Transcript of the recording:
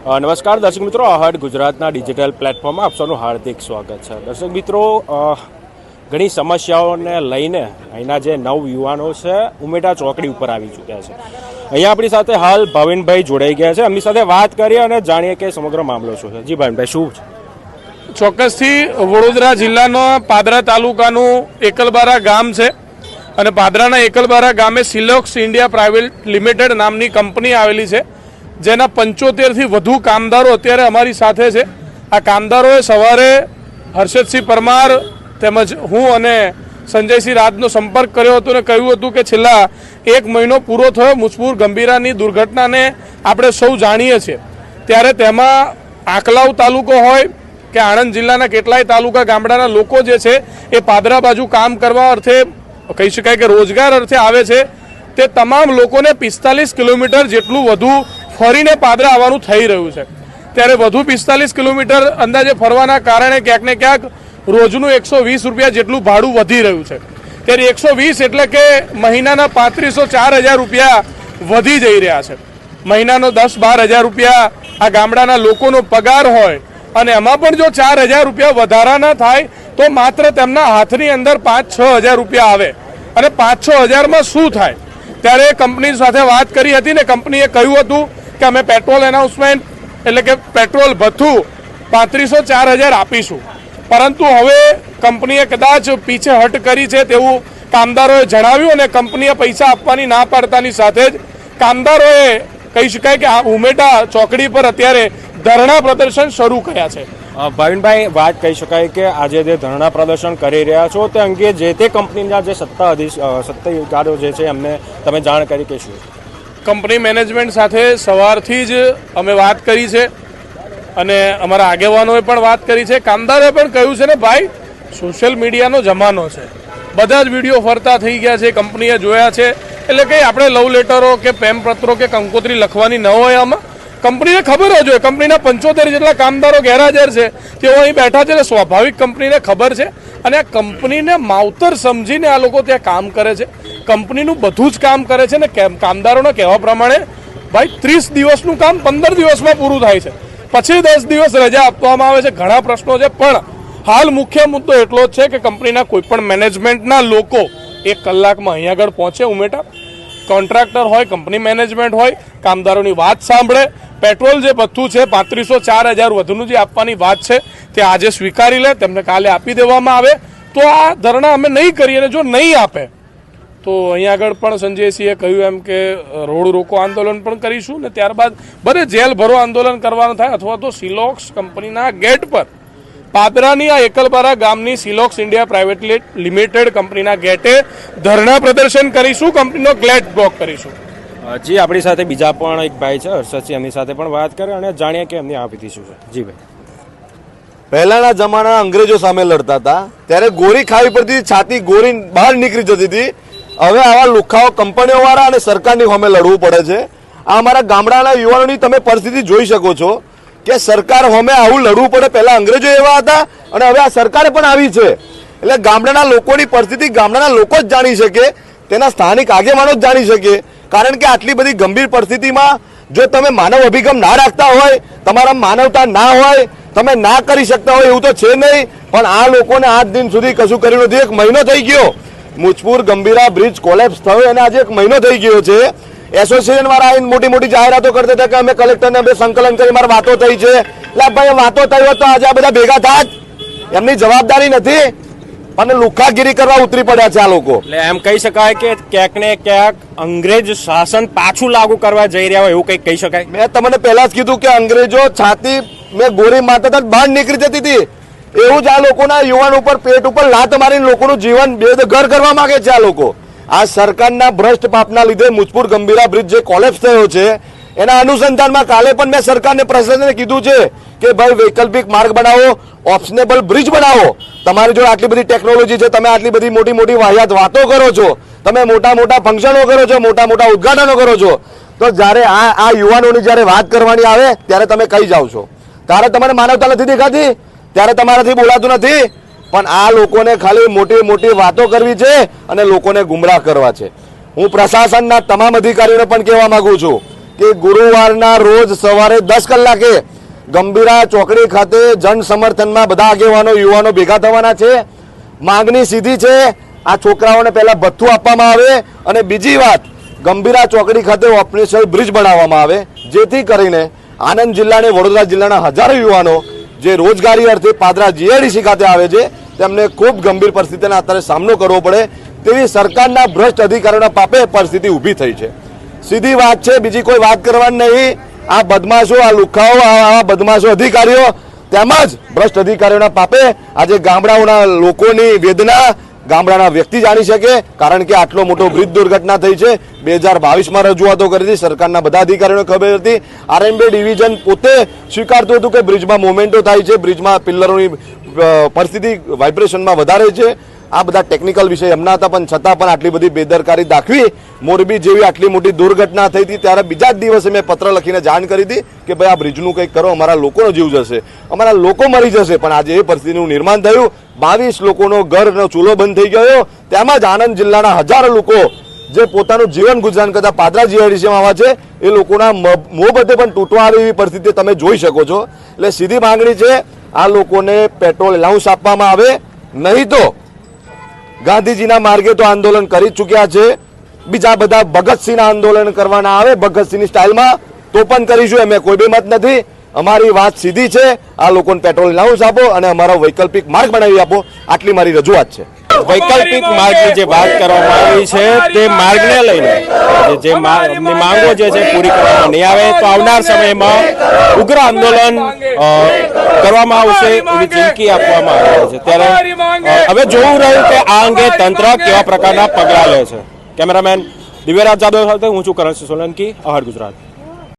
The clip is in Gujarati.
નમસ્કાર દર્શક મિત્રો અહડ ગુજરાતના ડિજિટલ પ્લેટફોર્મમાં આપ સૌનું હાર્દિક સ્વાગત છે. દર્શક મિત્રો ઘણી સમસ્યાઓને લઈને અહીંના જે નવ યુવાનો છે, ઉમેટા ચોકડી ઉપર આવી ચૂક્યા છે. અહીંયા આપણી સાથે હાલ ભાવિનભાઈ જોડાઈ ગયા છે. એમની સાથે વાત કરીએ અને જાણીએ કે સમગ્ર મામલો શું છે. જી ભાવિનભાઈ, શું છે? ચોક્કસથી વડોદરા જિલ્લાનો પાદરા તાલુકાનું એકલબારા ગામ છે અને પાદરાના એકલબારા ગામે સિલોક્સ ઇન્ડિયા પ્રાઇવેટ લિમિટેડ નામની કંપની આવેલી છે. જેના પંચોતેરથી વધુ કામદારો અત્યારે અમારી સાથે છે. આ કામદારોએ સવારે હર્ષદસિંહ પરમાર તેમજ હું અને સંજયસિંહ રાજનો સંપર્ક કર્યો હતો અને કહ્યું હતું કે છેલ્લા એક મહિનો પૂરો થયો મુજપુર ગંભીરાની દુર્ઘટનાને આપણે સૌ જાણીએ છીએ. ત્યારે તેમાં આંકલાવ તાલુકો હોય કે આણંદ જિલ્લાના કેટલાય તાલુકા ગામડાના લોકો જે છે એ પાદરા બાજુ કામ કરવા અર્થે કહી શકાય કે રોજગાર અર્થે આવે છે. તે તમામ લોકોને પિસ્તાલીસ કિલોમીટર જેટલું વધુ ફરીને પાદરા આવવાનું થઈ રહ્યું છે. ત્યારે વધુ પિસ્તાલીસ કિલોમીટર અંદાજે ફરવાના કારણે ક્યાંક ને ક્યાંક રોજનું એકસો વીસ રૂપિયા જેટલું ભાડું વધી રહ્યું છે. ત્યારે એકસો વીસ એટલે કે મહિનાના પાંત્રીસો ચાર હજાર રૂપિયા વધી જઈ રહ્યા છે. મહિનાનો દસ બાર હજાર રૂપિયા આ ગામડાના લોકોનો પગાર હોય અને એમાં પણ જો ચાર હજાર રૂપિયા વધારાના થાય, તો માત્ર તેમના હાથની અંદર પાંચ છ હજાર રૂપિયા આવે. અને પાંચ છ હજારમાં શું થાય? ત્યારે કંપની સાથે વાત કરી હતી ને કંપનીએ કહ્યું હતું કે અમે પેટ્રોલ એનાઉન્સમેન્ટ એટલે કે પેટ્રોલ ભથ્થું પાંત્રીસો ચાર હજાર આપીશું. પરંતુ હવે કંપનીએ કદાચ પીછે હટ કરી છે તેવું કામદારોએ જણાવ્યું અને કંપનીએ પૈસા આપવાની ના પાડતાની સાથે જ કામદારોએ કહી શકાય કે આ ઉમેટા ચોકડી પર અત્યારે ધરણા પ્રદર્શન શરૂ કર્યા છે. ભાવિનભાઈ, વાત કહી શકાય કે આજે જે ધરણા પ્રદર્શન કરી રહ્યા છો તે અંગે જે તે કંપનીના જે સત્તા સત્તાધિકારીઓ જે છે એમને તમે જાણ કરી કે કંપની મેનેજમેન્ટ સાથે સવારથી જ અમે વાત કરી છે અને અમારા આગેવાનોએ પણ વાત કરી છે. કામદારે પણ કહ્યું છે ને, ભાઈ સોશિયલ મીડિયાનો જમાનો છે. બધા જ વીડિયો ફરતા થઈ ગયા છે, કંપનીએ જોયા છે. એટલે કંઈ આપણે લવ લેટરો કે પ્રેમપત્રો કે કંકોત્રી લખવાની ન હોય આમાં. કંપનીને ખબર જ હોય. કંપનીના પંચોતેર જેટલા કામદારો ગેરહાજર છે. તેઓ અહીં બેઠા છે સ્વાભાવિક કંપનીને ખબર છે. અને આ કંપનીને માવતર સમજીને આ લોકો ત્યાં કામ કરે છે. કંપનીનું બધું જ કામ કરે છે ને કેમ- કામદારોના કહેવા પ્રમાણે, ભાઈ, ત્રીસ દિવસનું કામ પંદર દિવસમાં પૂરું થાય છે. પછી દસ દિવસ રજા આપવામાં આવે છે. ઘણા પ્રશ્નો છે, પણ હાલ મુખ્ય મુદ્દો એટલો જ છે કે કંપનીના કોઈ પણ મેનેજમેન્ટના લોકો એક કલાકમાં અહીં આગળ પહોંચે. ઉમેટા, કોન્ટ્રાક્ટર હોય, કંપની મેનેજમેન્ટ હોય, કામદારોની વાત સાંભળે પેટ્રોલ જે ભથ્થું છે, પાંત્રીસો ચાર હજાર વધુનું જે આપવાની વાત છે, તે આજે સ્વીકારી લે, તેમને કાલે આપી દેવામાં આવે. તો આ ધરણા અમે નહીં કરીએ અને જો નહીં આપે, તો અહીંયા આગળ પણ સંજયસિંહે કહ્યું એમ કે રોડ રોકો આંદોલન પણ કરીશું ને ત્યારબાદ ભલે જેલ ભરો આંદોલન કરવાનું થાય અથવા તો સિલોક્સ કંપનીના ગેટ પર. પાદરાની આ એકલબારા ગામની સિલોક્સ ઇન્ડિયા પ્રાઇવેટ લિમિટેડ કંપનીના ગેટે ધરણા પ્રદર્શન કરીશું, કંપનીનો ગ્લેટ બ્લોક કરીશું. જી, આપણી સાથે બીજા પણ એક ભાઈ છે, હર્ષદસિંહ, એમની સાથે પણ વાત કરે અને જાણીએ કે એમની આપી શું છે. જી ભાઈ. પહેલાના જમાના અંગ્રેજો સામે લડતા હતા, ત્યારે ગોળી ખાવી પડતી છાતી ગોળી બહાર નીકળી જતી હતી. હવે આવા લુખાઓ કંપનીઓ વાળા અને સરકારની સામે લડવું પડે છે. આ અમારા ગામડાના યુવાનોની તમે પરિસ્થિતિ જોઈ શકો છો કે સરકાર સામે આવું લડવું પડે, પહેલા અંગ્રેજો એવા હતા અને હવે આ સરકારે પણ આવી છે. એટલે ગામડાના લોકોની પરિસ્થિતિ ગામડાના લોકો જ જાણી શકે, તેના સ્થાનિક આગેવાનો જ જાણી શકે. કારણ કે આટલી બધી ગંભીર પરિસ્થિતિમાં જો તમે માનવ અભિગમ ના રાખતા હોય, તમારા માનવતા ના હોય, તમે ના કરી શકતા હોય એવું તો છે નહીં, પણ આ લોકોને આજ દિન સુધી કશું કર્યું નથી. એક મહિનો થઈ ગયો. મુજપુર ગંભીરા બ્રિજ કોલેપ્સ થયો અને આજે એક મહિનો થઈ ગયો છે. એસોસિએશન વાળા આવીને મોટી મોટી જાહેરાતો કરતા હતા કે અમે કલેક્ટરને અમે સંકલન કરી, મારી વાતો થઈ છે. એટલે ભાઈ વાતો થઈ હોય તો આજે આ બધા ભેગા થાત. એમની જવાબદારી નથી. અને લુખાગીરી કરવા ઉતરી પડ્યા છે આ લોકો. એટલે એમ કહી શકાય કે ક્યાંક ને ક્યાંક અંગ્રેજ શાસન પાછું લાગુ કરવા જઈ રહ્યા હોય એવું કંઈક કહી શકાય. મેં તમને પહેલા જ કીધું કે અંગ્રેજો છાતી મેં ગોળી મારતા હતા બહાર નીકળી જતી હતી. એવું જ આ લોકોના યુવાન ઉપર પેટ ઉપર લાત મારીને લોકોનું જીવન બેદઘર કરવા માંગે છે આ લોકો. આ સરકારના ભ્રષ્ટ પાપના લીધે મુજપુર ગંભીરા બ્રિજ જે કોલેપ્સ થયો છે એના અનુસંધાનમાં કાલે પણ મેં સરકારને પ્રશાસને કીધું છે કે ભાઈ વૈકલ્પિક માર્ગ બનાવો ઓપ્શનેબલ બ્રિજ બનાવો. તમારી જોડે આટલી બધી ટેકનોલોજી છે, તમે આટલી બધી મોટી મોટી વાહિયાત વાતો કરો છો, તમે મોટા મોટા ફંક્શનો કરો છો, મોટા મોટા ઉદઘાટનો કરો છો. તો જ્યારે આ આ યુવાનોની જ્યારે વાત કરવાની આવે, ત્યારે તમે કહી જાઓ છો? ત્યારે તમારે માનવતા નથી દેખાતી, ત્યારે તમારાથી બોલાતું નથી. પણ આ લોકોને ખાલી મોટી મોટી વાતો કરવી છે અને લોકોને ગુમરાહ કરવા છે. હું પ્રશાસનના તમામ અધિકારીઓને પણ કહેવા માંગુ છું કે ગુરુવારના રોજ સવારે દસ કલાકે ગંભીરા ચોકડી ખાતે જન સમર્થનમાં બધા આગેવાનો, યુવાનો ભેગા થવાના છે. માંગણી સીધી છે, આ છોકરાઓને પહેલા ભથ્થું આપવામાં આવે અને બીજી વાત, ગંભીરા ચોકડી ખાતે ઓપરેશનલ બ્રિજ બનાવવામાં આવે, જેથી કરીને આણંદ જિલ્લા અને વડોદરા જિલ્લાના હજારો યુવાનો જે રોજગારી અર્થે પાદરા જીઆઈડીસી ખાતે આવે છે, તેમને ખૂબ ગંભીર પરિસ્થિતિનો અત્યારે સામનો કરવો પડે, તેવી સરકારના ભ્રષ્ટ અધિકારીઓના પાપે પરિસ્થિતિ ઊભી થઈ છે. સીધી વાત છે, બીજી કોઈ વાત કરવાની નહીં. આ બદમાશો, આ લુખાઓ, આ બદમાશો અધિકારીઓ, તેમજ ભ્રષ્ટ અધિકારીઓના પાપે આજે ગામડાઓના લોકોની વેદના ગામડાના વ્યક્તિ જાણી શકે, કારણ કે આટલો મોટો બ્રિજ દુર્ઘટના થઈ છે. બે હજાર બાવીસમાં રજૂઆતો કરી હતી, સરકારના બધા અધિકારીઓને ખબર હતી. આરએમબી ડિવિઝન પોતે સ્વીકારતું હતું કે બ્રિજમાં મુવમેન્ટો થાય છે, બ્રિજમાં પિલ્લરોની પરિસ્થિતિ વાઇબ્રેશનમાં વધારે છે. આ બધા ટેકનિકલ વિષય એમના હતા, પણ છતાં પણ આટલી બધી બેદરકારી દાખવી, મોરબી જેવી આટલી મોટી દુર્ઘટના થઈ હતી, ત્યારે બીજા જ દિવસે મેં પત્ર લખીને જાણ કરી હતી કે ભાઈ આ બ્રિજનું કંઈક કરો, અમારા લોકોનો જીવ જશે. અમારા લોકો મરી જશે, પણ આજે એ પરિસ્થિતિનું નિર્માણ થયું. બાવીસ લોકોનો ઘરનો ચૂલો બંધ થઈ ગયો. તેમજ આણંદ જિલ્લાના હજારો લોકો જે પોતાનું જીવન ગુજરાન કરતા પાદરા જીઆઈડીસીમાં આવા છે, એ લોકોના મોં બધે પણ તૂટવા આવે એવી પરિસ્થિતિ તમે જોઈ શકો છો. એટલે સીધી માંગણી છે, આ લોકોને પેટ્રોલ એલાઉન્સ આપવામાં આવે, નહીં તો ગાંધીજીના માર્ગે તો આંદોલન કરી ચૂક્યા છે. બીજા બધા ભગતસિંહના આંદોલન કરવાના આવે, ભગતસિંહની સ્ટાઇલમાં, તો પણ કરીશું. એમ કોઈ બી મત નથી. અમારી વાત સીધી છે. આ લોકોને પેટ્રોલ લાઉન્સ આપો અને અમારો વૈકલ્પિક માર્ગ બનાવી આપો. આટલી મારી રજૂઆત છે. વૈકલ્પિક માર્ગની જે વાત કરવામાં આવી છે તે માર્ગને લઈને જે- માંગો જે છે પૂરી કરવામાં નહીં આવે તો આવનાર સમયમાં ઉગ્ર આંદોલન કરવામાં આવશે એવી ચીમકી આપવામાં આવે છે. ત્યારે હવે જોવું રહ્યું કે આ અંગે તંત્ર કેવા પ્રકારના પગલાં લે છે. કેમેરામેન દિવ્યરાજ જાદવ સાથે હું છું કરણસિંહ સોલંકી અહડ ગુજરાત.